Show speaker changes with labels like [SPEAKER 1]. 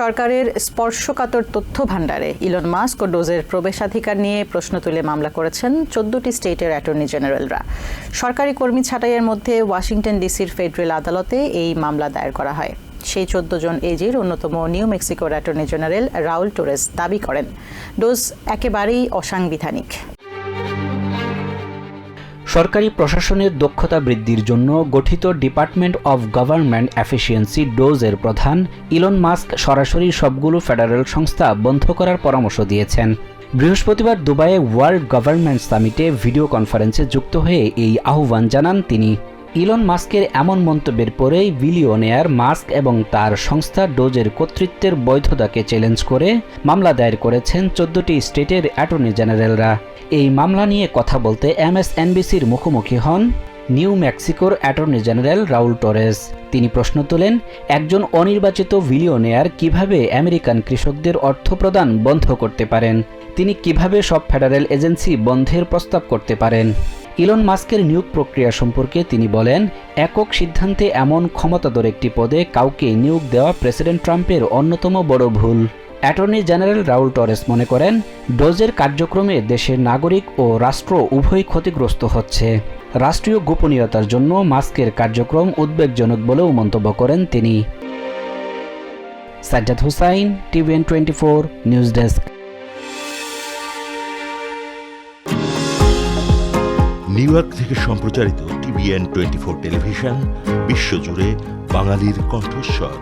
[SPEAKER 1] সরকারের স্পর্শকাতর তথ্য ভাণ্ডারে ইলন মাস্ক ও ডোজের প্রবেশাধিকার নিয়ে প্রশ্ন তুলে মামলা করেছেন চোদ্দটি স্টেটের অ্যাটর্নি জেনারেলরা। সরকারি কর্মী ছাঁটাইয়ের মধ্যে ওয়াশিংটন ডিসির ফেডারেল আদালতে এই মামলা দায়ের করা হয়। সেই চোদ্দ জন এজির অন্যতম নিউ মেক্সিকোর অ্যাটর্নি জেনারেল রাউল টোরেস দাবি করেন। ডোজ একেবারেই অসাংবিধানিক।
[SPEAKER 2] সরকারি প্রশাসনের দক্ষতা বৃদ্ধির জন্য গঠিত ডিপার্টমেন্ট অব গভর্নমেন্ট এফিসিয়েন্সি ডোজের প্রধান ইলন মাস্ক সরাসরি সবগুলো ফেডারেল সংস্থা বন্ধ করার পরামর্শ দিয়েছেন। বৃহস্পতিবার দুবাইয়ে ওয়ার্ল্ড গভর্নমেন্ট সামিটে ভিডিও কনফারেন্সে যুক্ত হয়ে এই আহ্বান জানান তিনি। ইলন মাস্কের এমন মন্তব্যের পরেই বিলিয়নেয়ার মাস্ক এবং তার সংস্থা ডোজের কর্তৃত্বের বৈধতাকে চ্যালেঞ্জ করে মামলা দায়ের করেছেন চোদ্দটি স্টেটের অ্যাটর্নি জেনারেলরা। এই মামলা নিয়ে কথা বলতে এমএসএনবিসির মুখোমুখি হন নিউ মেক্সিকোর অ্যাটর্নি জেনারেল রাউল টরেস। তিনি প্রশ্ন তোলেন, একজন অনির্বাচিত বিলিয়নেয়ার কীভাবে আমেরিকান কৃষকদের অর্থ প্রদান বন্ধ করতে পারেন? তিনি কীভাবে সব ফেডারেল এজেন্সি বন্ধের প্রস্তাব করতে পারেন? ইলন মাস্কের নিয়োগ প্রক্রিয়া সম্পর্কে তিনি বলেন, একক সিদ্ধান্তে এমন ক্ষমতাধর একটি পদে কাউকে নিয়োগ দেওয়া প্রেসিডেন্ট ট্রাম্পের অন্যতম বড় ভুল। অ্যাটর্নি জেনারেল রাউল টরেস মনে করেন, ডোজের কার্যক্রমে দেশের নাগরিক ও রাষ্ট্র উভয় ক্ষতিগ্রস্ত হচ্ছে। রাষ্ট্রীয় গোপনীয়তার জন্য মাস্কের কার্যক্রম উদ্বেগজনক বলেও মন্তব্য করেন তিনি। Sajjad Hussain, TVN twenty four, news desk.
[SPEAKER 3] New York থেকে সম্প্রচারিত টিভিএন টোয়েন্টি ফোর টেলিভিশন, বিশ্বজুড়ে বাঙালির কণ্ঠস্বর।